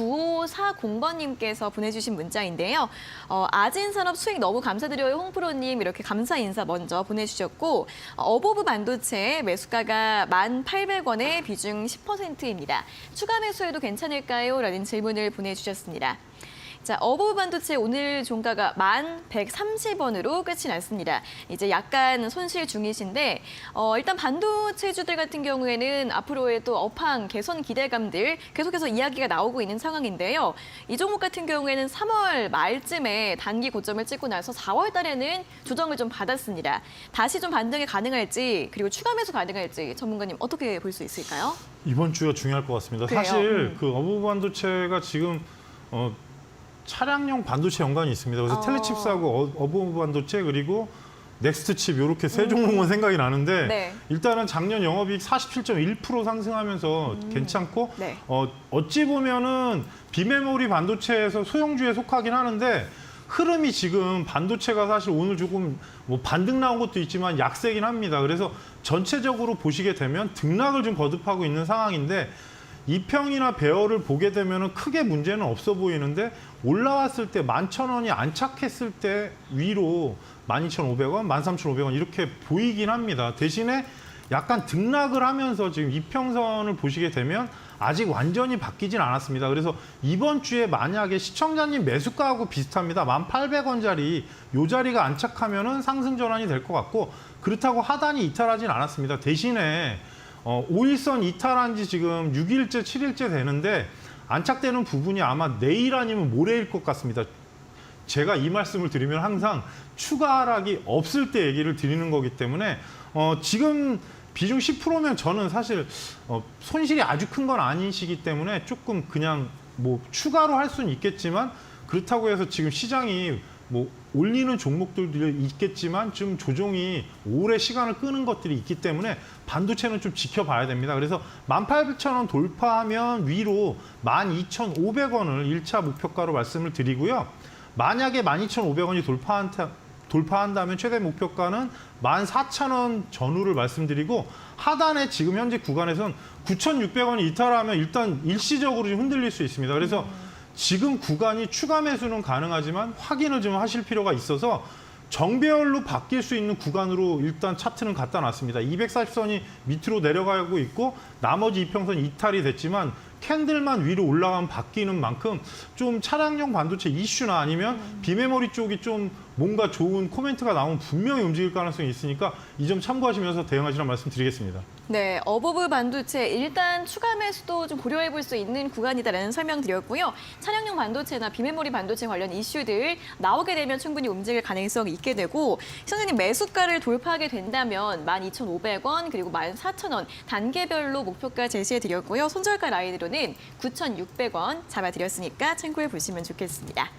9540번님께서 보내주신 문자인데요. 어, 아진산업 수익 너무 감사드려요, 홍프로님. 이렇게 감사 인사 먼저 보내주셨고, 어, 어보브 반도체 매수가가 1,800원에 비중 10%입니다. 추가 매수해도 괜찮을까요? 라는 질문을 보내주셨습니다. 자, 어보브 반도체 오늘 종가가 1,130원으로 끝이 났습니다. 이제 약간 손실 중이신데 어, 일단 반도체주들 같은 경우에는 앞으로의 또 업황 개선 기대감들 계속해서 이야기가 나오고 있는 상황인데요. 이 종목 같은 경우에는 3월 말쯤에 단기 고점을 찍고 나서 4월 달에는 조정을 좀 받았습니다. 다시 좀 반등이 가능할지 그리고 추가 매수 가능할지 전문가님 어떻게 볼 수 있을까요? 이번 주가 중요할 것 같습니다. 그래요? 사실 음. 그 어부 반도체가 지금 어, 차량용 반도체 연관이 있습니다. 그래서 어. 텔레칩스하고 어, 어부 반도체 그리고 넥스트 칩 이렇게 세 종목만 생각이 나는데 음. 네. 일단은 작년 영업이익 47.1% 상승하면서 음. 괜찮고 네. 어, 어찌 보면은 비메모리 반도체에서 소형주에 속하긴 하는데 흐름이 지금 반도체가 사실 오늘 조금 뭐 반등 나온 것도 있지만 약세긴 합니다. 그래서 전체적으로 보시게 되면 등락을 좀 거듭하고 있는 상황인데 이평이나 배열을 보게 되면 크게 문제는 없어 보이는데 올라왔을 때 11,000원이 안착했을 때 위로 12,500원, 13,500원 이렇게 보이긴 합니다. 대신에 약간 등락을 하면서 지금 이평선을 보시게 되면 아직 완전히 바뀌진 않았습니다. 그래서 이번 주에 만약에 시청자님 매수가하고 비슷합니다. 1,800원짜리 요 자리가 안착하면은 상승 전환이 될 것 같고 그렇다고 하단이 이탈하진 않았습니다. 대신에 어, 5일선 이탈한 지 지금 6일째, 7일째 되는데 안착되는 부분이 아마 내일 아니면 모레일 것 같습니다. 제가 이 말씀을 드리면 항상 추가 하락이 없을 때 얘기를 드리는 거기 때문에 어, 지금 비중 10%면 저는 사실 어, 손실이 아주 큰 건 아니시기 때문에 조금 그냥 뭐 추가로 할 수는 있겠지만 그렇다고 해서 지금 시장이 뭐 올리는 종목들도 있겠지만 좀 조정이 오래 시간을 끄는 것들이 있기 때문에 반도체는 좀 지켜봐야 됩니다. 그래서 18,000원 돌파하면 위로 12,500원을 1차 목표가로 말씀을 드리고요. 만약에 12,500원이 돌파한 돌파한다면 최대 목표가는 14,000원 전후를 말씀드리고 하단에 지금 현재 구간에선 9,600원이 이탈하면 일단 일시적으로 좀 흔들릴 수 있습니다. 그래서 지금 구간이 추가 매수는 가능하지만 확인을 좀 하실 필요가 있어서 정배열로 바뀔 수 있는 구간으로 일단 차트는 갖다 놨습니다. 240선이 밑으로 내려가고 있고 나머지 이평선 이탈이 됐지만 캔들만 위로 올라가면 바뀌는 만큼 좀 차량용 반도체 이슈나 아니면 비메모리 쪽이 좀 뭔가 좋은 코멘트가 나오면 분명히 움직일 가능성이 있으니까 이 점 참고하시면서 대응하시라는 말씀 드리겠습니다. 네, 어보브 반도체 일단 추가 매수도 좀 고려해 볼 수 있는 구간이다라는 설명 드렸고요. 차량용 반도체나 비메모리 반도체 관련 이슈들 나오게 되면 충분히 움직일 가능성이 있게 되고 시장님 매수가를 돌파하게 된다면 12,500원 그리고 14,000원 단계별로 목표가 제시해 드렸고요. 손절가 라인으로는 9,600원 잡아 드렸으니까 참고해 보시면 좋겠습니다.